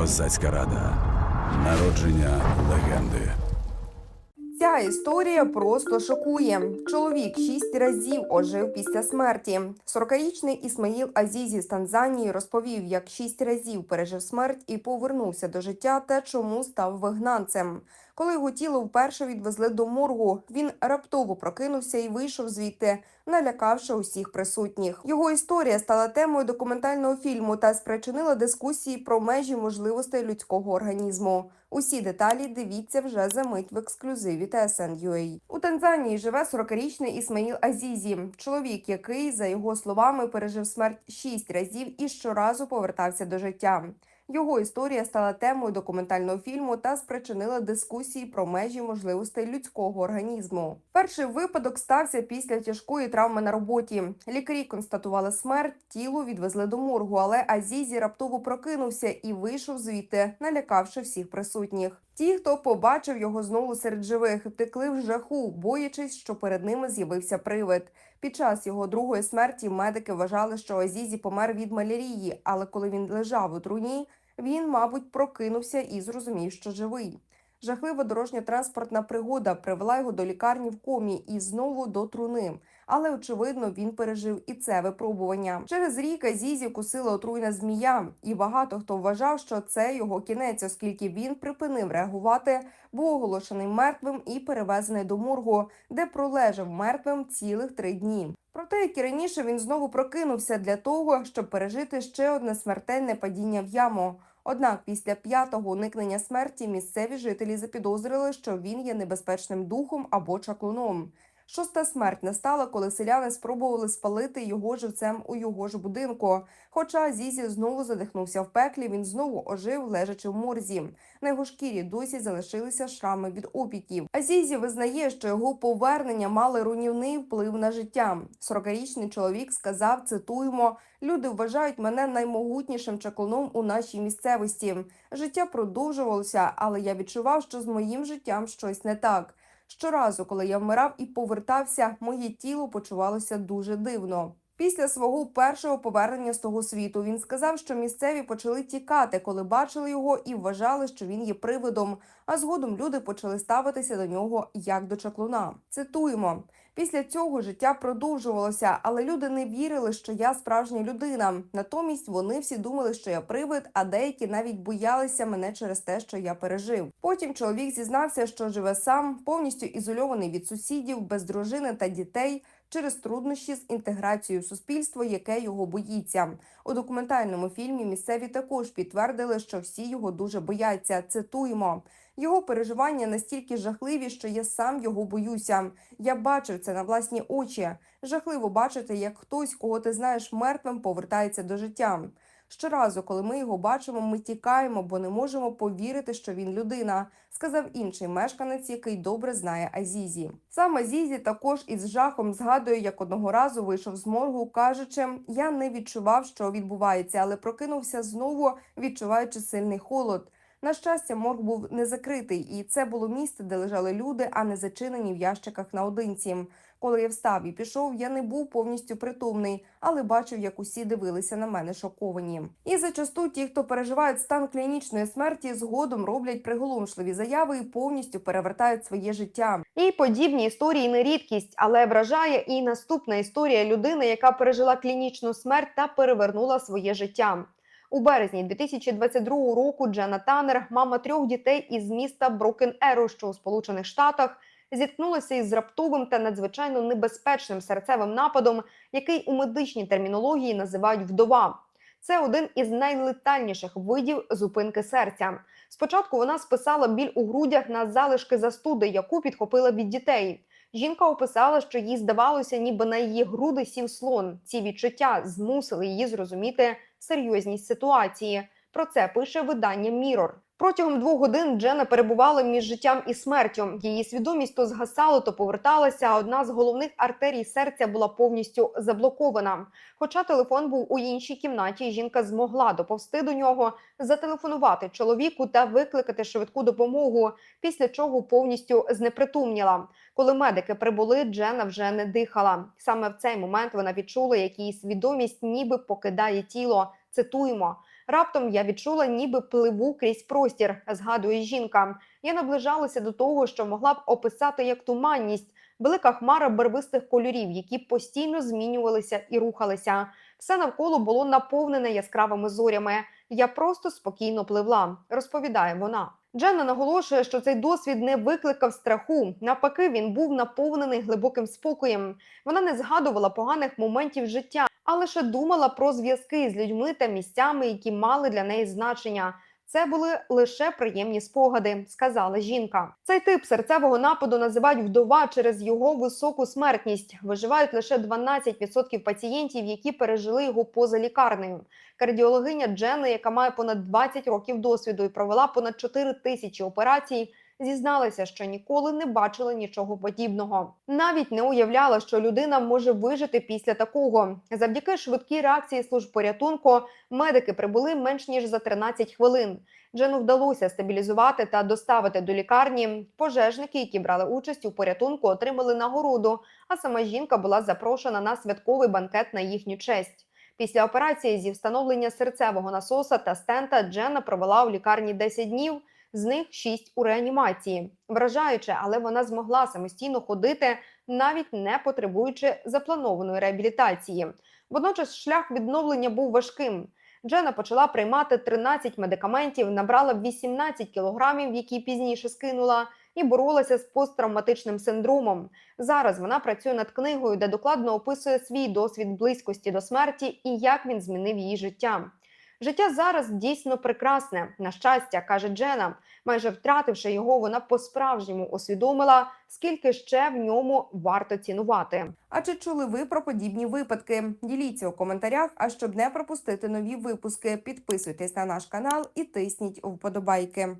Козацька рада. Народження легенди. Ця історія просто шокує. Чоловік шість разів ожив після смерті. 40-річний Ісмаїл Азізі з Танзанії розповів, як шість разів пережив смерть і повернувся до життя та чому став вигнанцем. Коли його тіло вперше відвезли до моргу, він раптово прокинувся і вийшов звідти, налякавши усіх присутніх. Його історія стала темою документального фільму та спричинила дискусії про межі можливостей людського організму. Усі деталі дивіться вже за мить в ексклюзиві TSN.ua. У Танзанії живе 40-річний Ісмаїл Азізі, чоловік, який, за його словами, пережив смерть шість разів і щоразу повертався до життя. Його історія стала темою документального фільму та спричинила дискусії про межі можливостей людського організму. Перший випадок стався після тяжкої травми на роботі. Лікарі констатували смерть, тіло відвезли до моргу, але Азізі раптово прокинувся і вийшов звідти, налякавши всіх присутніх. Ті, хто побачив його знову серед живих, втекли в жаху, боячись, що перед ними з'явився привид. Під час його другої смерті медики вважали, що Азізі помер від малярії, але коли він лежав у труні, він, мабуть, прокинувся і зрозумів, що живий. Жахлива дорожньо-транспортна пригода привела його до лікарні в комі і знову до труни. Але очевидно, він пережив і це випробування. Через рік Азізі кусила отруйна змія, і багато хто вважав, що це його кінець, оскільки він припинив реагувати, був оголошений мертвим і перевезений до моргу, де пролежав мертвим цілих три дні. Проте, як і раніше, він знову прокинувся для того, щоб пережити ще одне смертельне падіння в яму. Однак після п'ятого уникнення смерті місцеві жителі запідозрили, що він є небезпечним духом або чаклуном. Шоста смерть настала, коли селяни спробували спалити його живцем у його ж будинку. Хоча Зізі знову задихнувся в пеклі, він знову ожив, лежачи в морзі. На його шкірі досі залишилися шрами від опіків. Азізі визнає, що його повернення мали руйнівний вплив на життя. 40-річний чоловік сказав: цитуємо: люди вважають мене наймогутнішим чаклуном у нашій місцевості. Життя продовжувалося, але я відчував, що з моїм життям щось не так. Щоразу, коли я вмирав і повертався, моє тіло почувалося дуже дивно. Після свого першого повернення з того світу він сказав, що місцеві почали тікати, коли бачили його і вважали, що він є привидом. А згодом люди почали ставитися до нього як до чаклуна. Цитуємо. Після цього життя продовжувалося, але люди не вірили, що я справжня людина. Натомість вони всі думали, що я привид, а деякі навіть боялися мене через те, що я пережив. Потім чоловік зізнався, що живе сам, повністю ізольований від сусідів, без дружини та дітей. Через труднощі з інтеграцією суспільства, яке його боїться у документальному фільмі. Місцеві також підтвердили, що всі його дуже бояться. Цитуємо його переживання настільки жахливі, що я сам його боюся. Я бачив це на власні очі. Жахливо бачити, як хтось, кого ти знаєш мертвим, повертається до життя. Щоразу, коли ми його бачимо, ми тікаємо, бо не можемо повірити, що він людина, сказав інший мешканець, який добре знає Азізі. Сам Азізі також із жахом згадує, як одного разу вийшов з моргу, кажучи: я не відчував, що відбувається, але прокинувся знову, відчуваючи сильний холод. На щастя, морг був не закритий, і це було місце, де лежали люди, а не зачинені в ящиках наодинці. Коли я встав і пішов, я не був повністю притомний, але бачив, як усі дивилися на мене шоковані. І зачасту ті, хто переживають стан клінічної смерті, згодом роблять приголомшливі заяви і повністю перевертають своє життя. І подібні історії не рідкість, але вражає і наступна історія людини, яка пережила клінічну смерть та перевернула своє життя. У березні 2022 року Джена Танер, мама трьох дітей із міста Брокен Еро, що у Сполучених Штатах, зіткнулася із раптовим та надзвичайно небезпечним серцевим нападом, який у медичній термінології називають вдова. Це один із найлетальніших видів зупинки серця. Спочатку вона списала біль у грудях на залишки застуди, яку підхопила від дітей. Жінка описала, що їй здавалося, ніби на її груди сів слон. Ці відчуття змусили її зрозуміти серйозність ситуації. Про це пише видання Mirror. Протягом двох годин Джена перебувала між життям і смертю. Її свідомість то згасала, то поверталася. а Одна з головних артерій серця була повністю заблокована. Хоча телефон був у іншій кімнаті, жінка змогла доповсти до нього, зателефонувати чоловіку та викликати швидку допомогу. Після чого повністю знепритомніла. Коли медики прибули, Джена вже не дихала. Саме в цей момент вона відчула, як її свідомість ніби покидає тіло. Цитуємо. Раптом я відчула, ніби пливу крізь простір, згадує жінка. Я наближалася до того, що могла б описати як туманність, велика хмара барвистих кольорів, які постійно змінювалися і рухалися. Все навколо було наповнене яскравими зорями. Я просто спокійно пливла, розповідає вона. Дженна наголошує, що цей досвід не викликав страху. Навпаки, він був наповнений глибоким спокоєм. Вона не згадувала поганих моментів життя, а лише думала про зв'язки з людьми та місцями, які мали для неї значення. Це були лише приємні спогади, сказала жінка. Цей тип серцевого нападу називають вдова через його високу смертність. Виживають лише 12% пацієнтів, які пережили його поза лікарнею. Кардіологиня Дженни, яка має понад 20 років досвіду і провела понад 4 тисячі операцій, зізналася, що ніколи не бачила нічого подібного. Навіть не уявляла, що людина може вижити після такого. Завдяки швидкій реакції служб порятунку медики прибули менш ніж за 13 хвилин. Джену вдалося стабілізувати та доставити до лікарні. Пожежники, які брали участь у порятунку, отримали нагороду. А сама жінка була запрошена на святковий банкет на їхню честь. Після операції зі встановлення серцевого насоса та стента Дженна провела у лікарні 10 днів, з них 6 у реанімації. Вражаюче, але вона змогла самостійно ходити, навіть не потребуючи запланованої реабілітації. Водночас шлях відновлення був важким. Джена почала приймати 13 медикаментів, набрала 18 кілограмів, які пізніше скинула, і боролася з посттравматичним синдромом. Зараз вона працює над книгою, де докладно описує свій досвід близькості до смерті і як він змінив її життя. Життя зараз дійсно прекрасне. На щастя, каже Джена. Майже втративши його, вона по-справжньому усвідомила, скільки ще в ньому варто цінувати. А чи чули ви про подібні випадки? Діліться у коментарях. А щоб не пропустити нові випуски, підписуйтесь на наш канал і тисніть вподобайки.